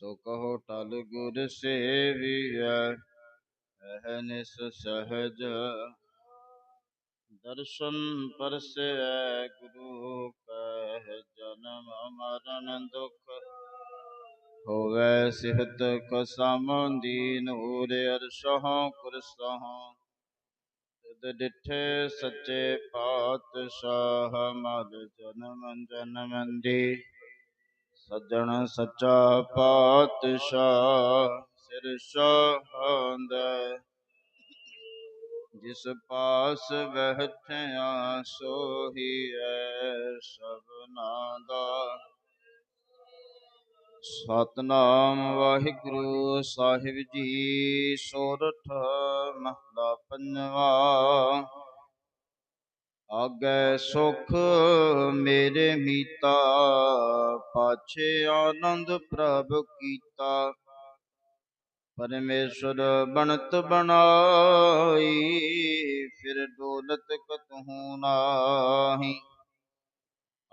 ਸੋ ਕਹੋ ਟਲ ਗੁਰ ਸੇਵੀਐ ਅਹਨਿਸ ਸਹਜ। ਦਰਸ਼ਨ ਪਰਸੈ ਗੁਰੂ ਕੈ ਜਨਮ ਮਰਨ ਦੁਖ ਹੋਵੈ ਸਿਹਤ ਕਸਮੰਦੀ ਨੂਰ ਅਰਸ਼ਹੁ ਕੁਰਸਹੁ। ਤਿਦ ਡਿਠੇ ਸੱਚੇ ਪਾਤਸ਼ਾਹ, ਮਲ ਜਨਮ ਜਨਮ ਦੀ। ਸੱਜਣ ਸੱਚਾ ਪਾਤਸ਼ਾਹ, ਸਿਰ ਸਹਾੰਦੈ ਜਿਸ ਪਾਸ ਬਹਿਠਿਆ ਸੋਹੀ ਐ ਸਭਨਾ ਦਾ ਸਤਨਾਮ ਵਾਹਿਗੁਰੂ ਸਾਹਿਬ ਜੀ, ਸੋਰਠ ਮਹਲਾ ਪੰਜਵਾ। ਆਗੈ ਸੁਖ ਮੇਰੇ ਮੀਤਾ, ਪਾਛੇ ਆਨੰਦ ਪ੍ਰਭ ਕੀਤਾ। ਪਰਮੇਸ਼ਰ ਬਣਤ ਬਣਾਈ, ਫਿਰ ਦੌਲਤ ਕਤਹੂ ਨਾਹੀ।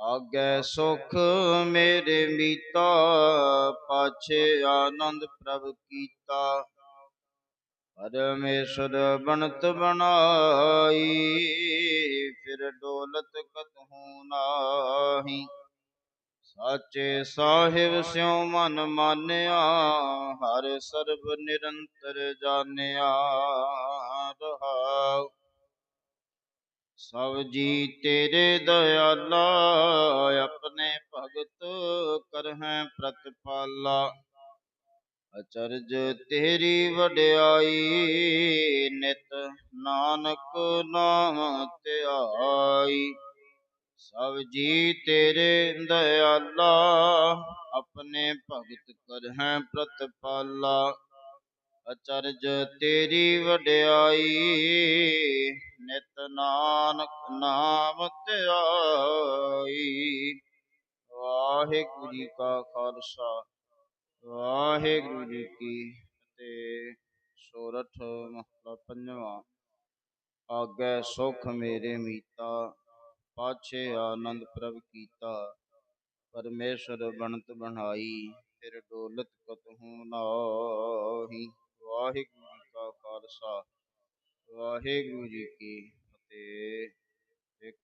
ਆਗੈ ਸੁਖ ਮੇਰੇ ਮੀਤਾ, ਪਾਛੇ ਆਨੰਦ ਪ੍ਰਭ ਕੀਤਾ। ਪਰਮੇਸ਼ਰ ਬਣਤ ਬਣਾਈ ਡੋਲਤ ਕਤਹੂ ਨਾਹੀ। ਸਾਚੇ ਸਾਹਿਬ ਸਿਉ ਮਨ ਮਾਨਿਆ, ਹਰ ਸਰਬ ਨਿਰੰਤਰ ਜਾਣਿਆ ਰਹਾਉ। ਸਭ ਜੀ ਤੇਰੇ ਦਇਆਲਾ, ਆਪਣੇ ਭਗਤ ਕਰਹਿ ਪ੍ਰਤਪਾਲਾ। ਅਚਰਜ ਤੇਰੀ ਵਡਿਆਈ ਨਾਨਕ ਨਾਮ ਧਿਆਈ। ਸਭ ਜੀ ਤੇਰੇ ਦਇਆਲਾ, ਆਪਣੇ ਭਗਤ ਕਰਹਿ ਪ੍ਰਤਪਾਲਾ। ਅਚਰਜ ਤੇਰੀ ਵਡਿਆਈ, ਨਿਤ ਨਾਨਕ ਨਾਮ ਧਿਆਈ। ਵਾਹਿਗੁਰੂ ਜੀ ਕਾ ਖਾਲਸਾ, ਵਾਹਿਗੁਰੂ ਜੀ ਕੀ ਫਤਿਹ। ਸੋਰਠ ਮਹਲਾ ਪੰਜਵਾਂ। ਆਗੈ ਸੁਖ ਮੇਰੇ ਮੀਤਾ, ਪਾਛੇ ਆਨੰਦ ਪ੍ਰਭ ਕੀਤਾ। ਪਰਮੇਸ਼ਰ ਬਣਤ ਬਣਾਈ, ਫਿਰ ਡੋਲਤ ਕਤਹੂ ਨਾਹੀ। ਵਾਹਿਗੁਰੂ ਜੀ ਕਾ ਖਾਲਸਾ, ਵਾਹਿਗੁਰੂ ਜੀ ਕੀ ਫਤਿਹ। ਇੱਕ